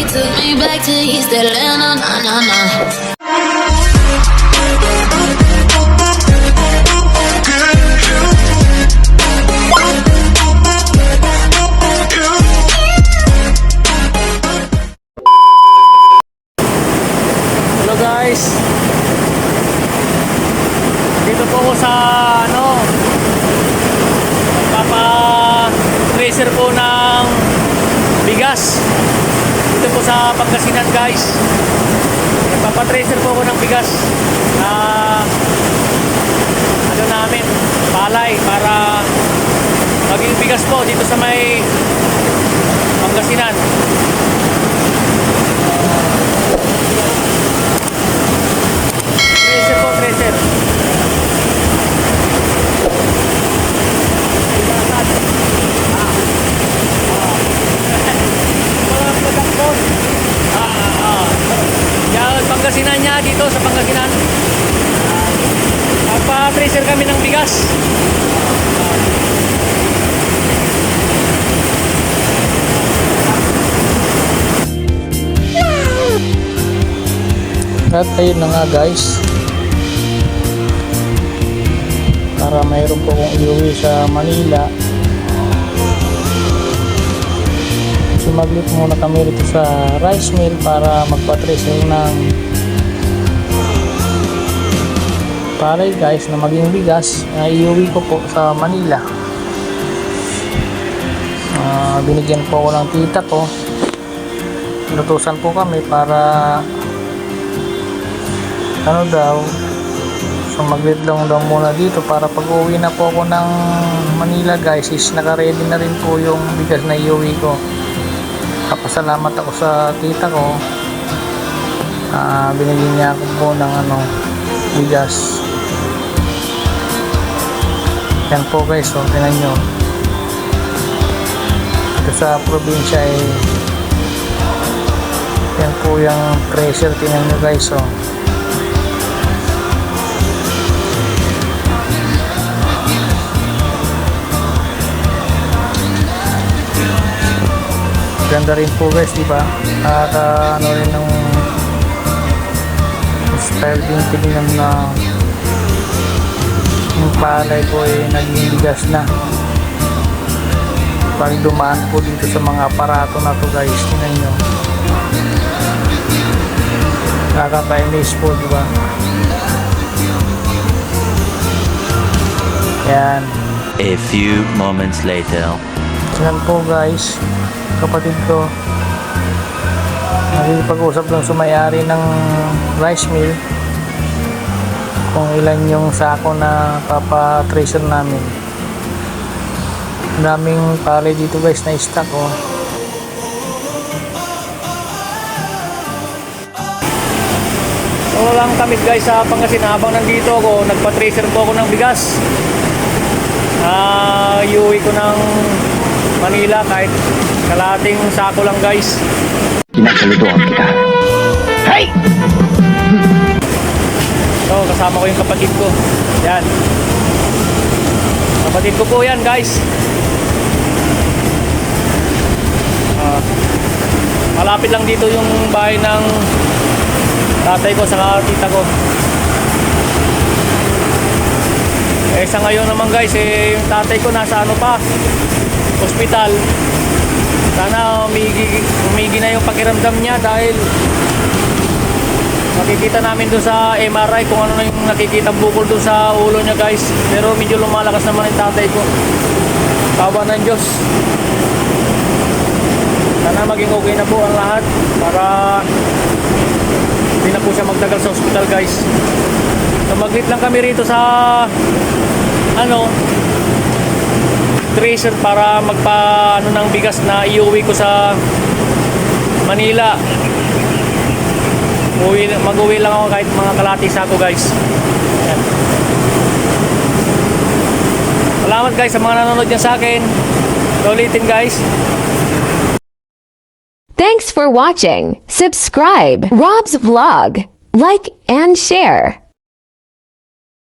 took me back to East Atlanta, nah, nah, nah. Hello guys. Dito po sa ano Papa tracer po ng bigas. Dito po sa Pangasinan guys. Nagpapatracer po ako ng bigas. Na ano namin, palay para maging bigas po dito sa may Pangasinan. Tracer po, tracer. Yan, Pangasinan niya dito sa Pangasinan. Pa-tracer kami ng bigas. At ayun na nga guys. Para mayroon po kong iuwi sa Manila. Sumaglit muna kami rito sa rice mill para magpatracer ng palay guys na maging bigas na iuwi ko po sa Manila. Ah, binigyan po ako ng tita ko. Inutusan po kami para ano daw sumaglit lang daw muna dito para pag uwi na po ako ng Manila guys is naka-ready na rin po yung bigas na iuwi ko kapasalamat ako sa tita ko Ah, binigyan niya ako po ng ano bigas yan po guys so tingnan nyo. Ito sa probinsya ay yan po yung treasure tingnan nyo guys so ganda rin po guys di ba? At ah, ano rin ng style din tingnan na yung palay po ay naging bigas na. Pag dumaan po dito sa mga aparato na to guys. Tingnan nyo. Nakakainis po di ba? Yan. A few moments later. Yan po guys, kapatid ko. Nakikipag-usap lang sumayari ng rice mill kung ilan yung sako na papa-tracer namin. Daming palay dito guys na stock oh. So lang kami guys sa Pangasinan habang nandito ako, nagpa-tracer po ako ng bigas. Ah, iuwi ko ng Manila kahit kalating sako lang guys. Kinakalutuan kita. Hay! So kasama ko yung kapatid ko. Yan. Kapatid ko po yan guys. Ah, malapit lang dito yung bahay ng tatay ko sa tita ko. Eh sa ngayon naman guys, eh, yung tatay ko nasa ano pa, hospital. Sana umigi, umigi na yung pakiramdam niya dahil makikita namin doon sa MRI kung ano na yung nakikita bukol doon sa ulo niya guys. Pero medyo lumalakas naman yung tatay ko. Tawa ng Diyos. Sana maging okay na po ang lahat para hindi na po siya magtagal sa hospital guys. So maglit lang kami rito sa ano tracer para magpa ano ng bigas na iuwi ko sa Manila. Uwi, mag-uwi lang ako kahit mga kalati sako guys. Yan. Salamat guys sa mga nanonood dyan sa akin. Ulitin guys. Thanks for watching. Subscribe Rob's Vlog. Like and share.